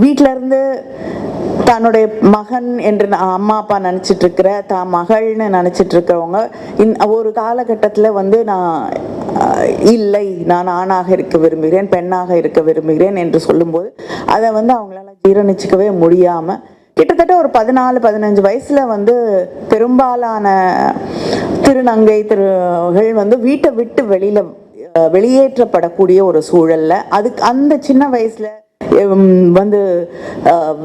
வீட்டில இருந்து தன்னுடைய மகன் என்று அம்மா அப்பா நினைச்சிட்டு இருக்கிற தான் மகள்னு நினைச்சிட்டு இருக்கிறவங்க இன் ஒரு காலகட்டத்தில் வந்து நான் இல்லை நான் ஆணாக இருக்க விரும்புகிறேன் பெண்ணாக இருக்க விரும்புகிறேன் என்று சொல்லும்போது அதை வந்து அவங்களால ஜீரணிச்சிக்கவே முடியாம கிட்டத்தட்ட ஒரு பதினாலு பதினஞ்சு வயசுல வந்து பெரும்பாலான திருநங்கை திருகள் வந்து வீட்டை விட்டு வெளியில வெளியேற்றப்படக்கூடிய ஒரு சூழல்ல அதுக்கு அந்த சின்ன வயசுல வந்து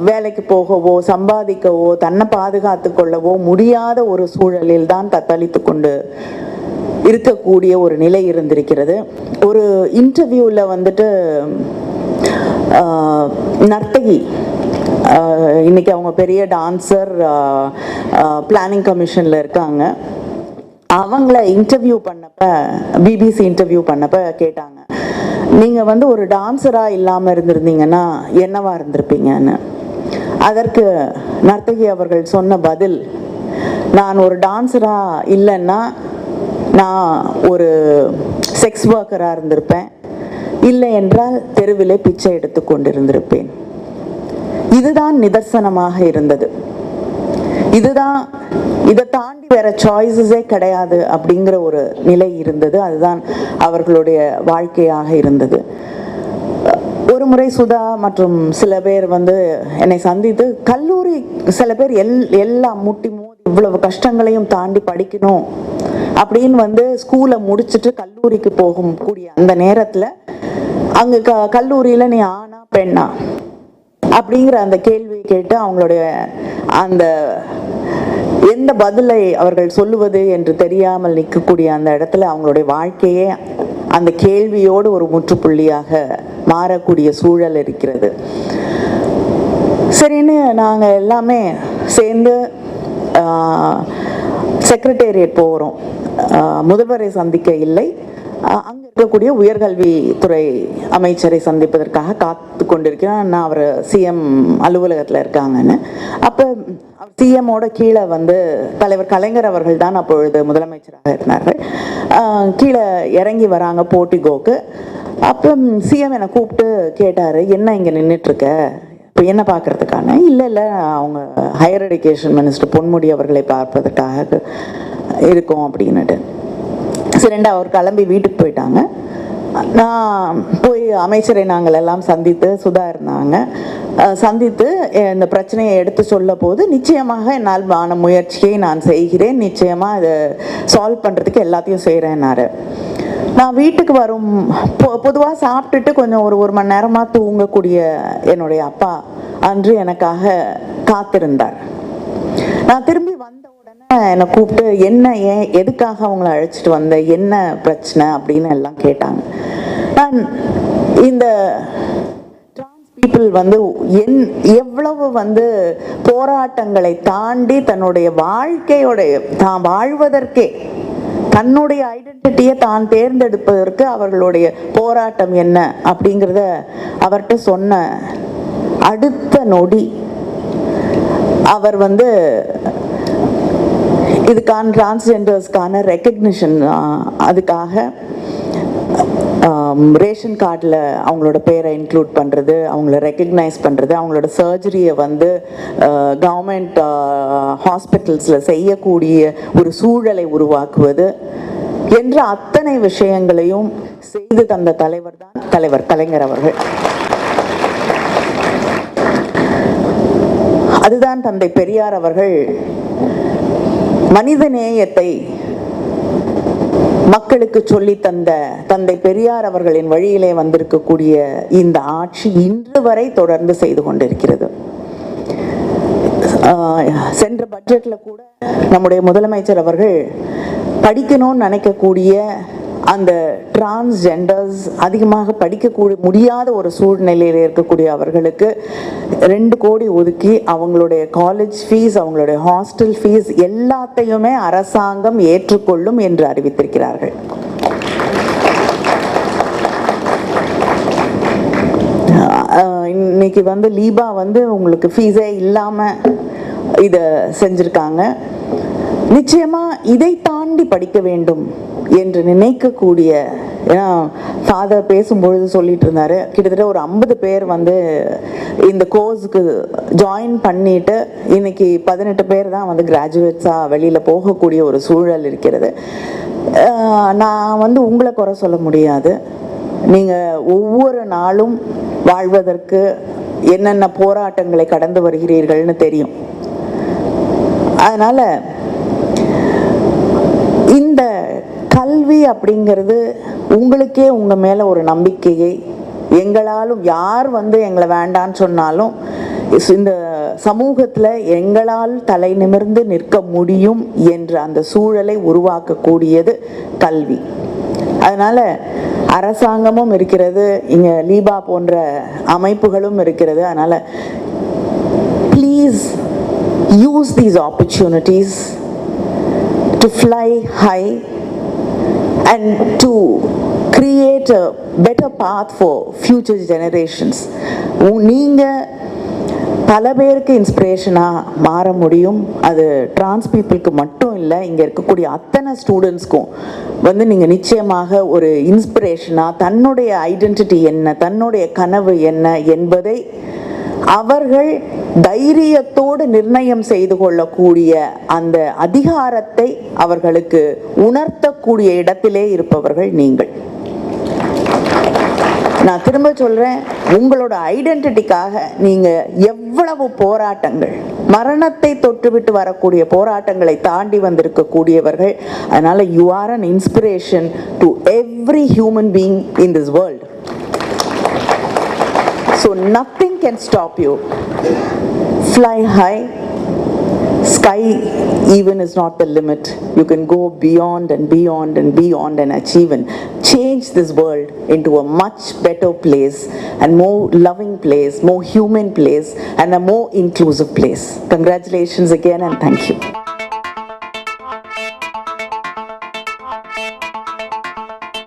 வேலைக்கு போகவோ சம்பாதிக்கவோ தன்னை பாதுகாத்து கொள்ளவோ முடியாத ஒரு சூழலில் தான் தத்தளித்து கொண்டு இருக்கக்கூடிய ஒரு நிலை இருந்திருக்கிறது. ஒரு இன்டர்வியூவில் வந்துட்டு நர்த்தகி இன்னைக்கு அவங்க பெரிய டான்சர் பிளானிங் கமிஷனில் இருக்காங்க. அவங்கள இன்டர்வியூ பண்ணப்ப பிபிசி இன்டர்வியூ பண்ணப்ப கேட்டாங்க. நீங்க வந்து ஒரு டான்சரா இல்லாம இருந்திருந்தீங்கன்னா என்னவா இருந்திருப்பீங்கன்னு? அதற்கு நர்த்தகி அவர்கள் சொன்ன பதில் நான் ஒரு டான்சரா இல்லைன்னா நான் ஒரு செக்ஸ் ஒர்க்கராக இருந்திருப்பேன். இல்லை என்றால் தெருவிலே பிச்சை எடுத்து கொண்டிருந்திருப்பேன். இதுதான் நிதர்சனமாக இருந்தது. இதுதான் இதை தாண்டி வேற சாய்ஸஸே கிடையாது அப்படிங்கிற ஒரு நிலை இருந்தது. அதுதான் அவர்களுடைய வாழ்க்கையாக இருந்தது. ஒரு முறை சுதா மற்றும் சில பேர் வந்து என்னை சந்தித்து கல்லூரி சில பேர் எல் எல்லாம் முட்டி மோதி இவ்வளவு கஷ்டங்களையும் தாண்டி படிக்கணும். அப்படின்னு வந்து ஸ்கூலை முடிச்சுட்டு கல்லூரிக்கு போகும் கூடிய அந்த நேரத்தில் அங்கே க கல்லூரியில் நீ ஆனா பெண்ணா? அப்படிங்கிற அந்த கேள்வியை கேட்டு அவங்களுடைய அந்த எந்த பதிலை அவர்கள் சொல்லுவது என்று தெரியாமல் நிற்கக்கூடிய அந்த இடத்துல அவங்களுடைய வாழ்க்கையே அந்த கேள்வியோடு ஒரு முற்றுப்புள்ளியாக மாறக்கூடிய சூழல் இருக்கிறது. சரின்னு நாங்கள் எல்லாமே சேர்ந்து செக்ரட்டேரியட் போகிறோம் முதல்வரை சந்திக்க இல்லை. அங்கே இருக்கக்கூடிய உயர்கல்வித்துறை அமைச்சரை சந்திப்பதற்காக காத்து கொண்டிருக்கிறேன் நான் அவர் சிஎம் அலுவலகத்தில் இருக்காங்கன்னு. அப்போ சிஎம்மோட கீழே வந்து தலைவர் கலைஞர் அவர்கள் தான் அப்பொழுது முதலமைச்சராக இருந்தார்கள். கீழே இறங்கி வராங்க போட்டிகோக்கு அப்போ சிஎம் என்னை கூப்பிட்டு கேட்டார் என்ன இங்கே நின்றுட்டுருக்க இப்போ என்ன பார்க்கறதுக்கான இல்லை இல்லை அவங்க ஹையர் எஜுகேஷன் மினிஸ்டர் பொன்முடி அவர்களை பார்ப்பதற்காக இருக்கும் அப்படின்னுட்டு. சரிண்டா அவர் கிளம்பி வீட்டுக்கு போயிட்டாங்க. நான் போய் அமைச்சரை நாங்கள் எல்லாம் சந்தித்து சுதா இருந்தாங்க சந்தித்து இந்த பிரச்சனையை எடுத்து சொல்ல போது நிச்சயமாக என்னால் ஆன முயற்சியை நான் செய்கிறேன். நிச்சயமாக இதை சால்வ் பண்ணுறதுக்கு எல்லாத்தையும் செய்கிறேன்னாரு நான் வீட்டுக்கு வரும் பொ பொதுவாக சாப்பிட்டுட்டு கொஞ்சம் ஒரு ஒரு மணி நேரமாக தூங்கக்கூடிய என்னுடைய அப்பா அன்று எனக்காக காத்திருந்தார். நான் திரும்பி வந்த உடனே என்னை கூப்பிட்டு என்ன ஏன் எதுக்காக அவங்கள அழைச்சிட்டு வந்த? என்ன பிரச்சனை? அப்படின்னு எல்லாம் கேட்டாங்க. நான் இந்த பீப்புள் வந்து என் எவ்வளவு வந்து போராட்டங்களை தாண்டி தன்னுடைய வாழ்க்கையோடைய தான் வாழ்வதற்கே தன்னுடைய ஐடென்டிட்டியை தான் தேர்ந்தெடுப்பதற்கு அவர்களுடைய போராட்டம் என்ன அப்படிங்கிறத அவர்கிட்ட சொன்ன அடுத்த நொடி அவர் வந்து இதுக்கான டிரான்ஸ்ஜெண்டர்ஸ்க்கான ரெக்கக்னிஷன் அதுக்காக ரேஷன் கார்டில் அவங்களோட பேரை இன்க்ளூட் பண்ணுறது அவங்கள ரெக்கக்னைஸ் பண்ணுறது அவங்களோட சர்ஜரியை வந்து கவர்மெண்ட் ஹாஸ்பிட்டல்ஸில் செய்யக்கூடிய ஒரு சூழலை உருவாக்குவது என்ற அத்தனை விஷயங்களையும் செய்து தந்த தலைவர் தான் தலைவர் கலைஞர் அவர்கள். அதுதான் தந்தை பெரியார் அவர்கள் மனித நேயத்தை மக்களுக்கு சொல்லி தந்த தந்தை பெரியார் அவர்களின் வழியிலே வந்திருக்கக்கூடிய இந்த ஆட்சி இன்று வரை தொடர்ந்து செய்து கொண்டிருக்கிறது. சென்ற பட்ஜெட்ல கூட நம்முடைய முதலமைச்சர் அவர்கள் படிக்கணும்னு நினைக்கக்கூடிய அந்த டிரான்ஸ்ஜெண்டர்ஸ் அதிகமாக படிக்கக்கூடிய முடியாத ஒரு சூழ்நிலையில் இருக்கக்கூடிய அவர்களுக்கு ரெண்டு கோடி ஒதுக்கி அவங்களுடைய காலேஜ் ஃபீஸ் அவங்களுடைய ஹாஸ்டல் ஃபீஸ் எல்லாத்தையுமே அரசாங்கம் ஏற்றுக்கொள்ளும் என்று அறிவித்திருக்கிறார்கள். இன்னைக்கு வந்து லீபா வந்து உங்களுக்கு ஃபீஸே இல்லாமல் இதை செஞ்சுருக்காங்க. நிச்சயமாக இதை தாண்டி படிக்க வேண்டும். என்று நினைக்கக்கூடிய ஏன்னா ஃபாதர் பேசும்பொழுது சொல்லிட்டு இருந்தாரு கிட்டத்தட்ட ஒரு ஐம்பது பேர் வந்து இந்த கோர்ஸுக்கு ஜாயின் பண்ணிட்டு இன்னைக்கு பதினெட்டு பேர் தான் வந்து கிராஜுவேட்ஸாக வெளியில் போகக்கூடிய ஒரு சூழல் இருக்கிறது. நான் வந்து உங்களை குறை சொல்ல முடியாது. நீங்கள் ஒவ்வொரு நாளும் வாழ்வதற்கு என்னென்ன போராட்டங்களை கடந்து வருகிறீர்கள்னு தெரியும். அதனால் இந்த கல்வி அப்படிங்கிறது உங்களுக்கே உங்கள் மேலே ஒரு நம்பிக்கையை எங்களாலும் யார் வந்து எங்களை வேண்டான்னு சொன்னாலும் இந்த சமூகத்தில் எங்களால் தலை நிமிர்ந்து நிற்க முடியும் என்ற அந்த சூழலை உருவாக்கக்கூடியது கல்வி. அதனால் அரசாங்கமும் இருக்கிறது இங்கே லீபா போன்ற அமைப்புகளும் இருக்கிறது. அதனால் please use these opportunities to fly high and to create a better path for future generations. நீங்கள் பல பேருக்கு இன்ஸ்பிரேஷனாக மாற முடியும் அது டிரான்ஸ் பீப்புளுக்கு மட்டும் இல்லை இங்கே இருக்கக்கூடிய அத்தனை ஸ்டூடெண்ட்ஸ்க்கும் வந்து நீங்கள் நிச்சயமாக ஒரு இன்ஸ்பிரேஷனாக தன்னுடைய ஐடென்டிட்டி என்ன தன்னுடைய கனவு என்ன என்பதை அவர்கள் தைரியத்தோடு நிர்ணயம் செய்து கொள்ளக்கூடிய அந்த அதிகாரத்தை அவர்களுக்கு உணர்த்தக்கூடிய இடத்திலே இருப்பவர்கள் நீங்கள். நான் திரும்ப சொல்றேன் உங்களோட ஐடென்டிட்டிக்காக நீங்க எவ்வளவு போராட்டங்கள் மரணத்தை தொட்டுவிட்டு வரக்கூடிய போராட்டங்களை தாண்டி வந்திருக்கக்கூடியவர்கள் அதனால you are an inspiration to every human being in this world So nothing can stop you. Fly high. Sky even is not the limit. You can go beyond and beyond and beyond and achieve and change this world into a much better place and more loving place, more human place, and a more inclusive place. Congratulations again and thank you.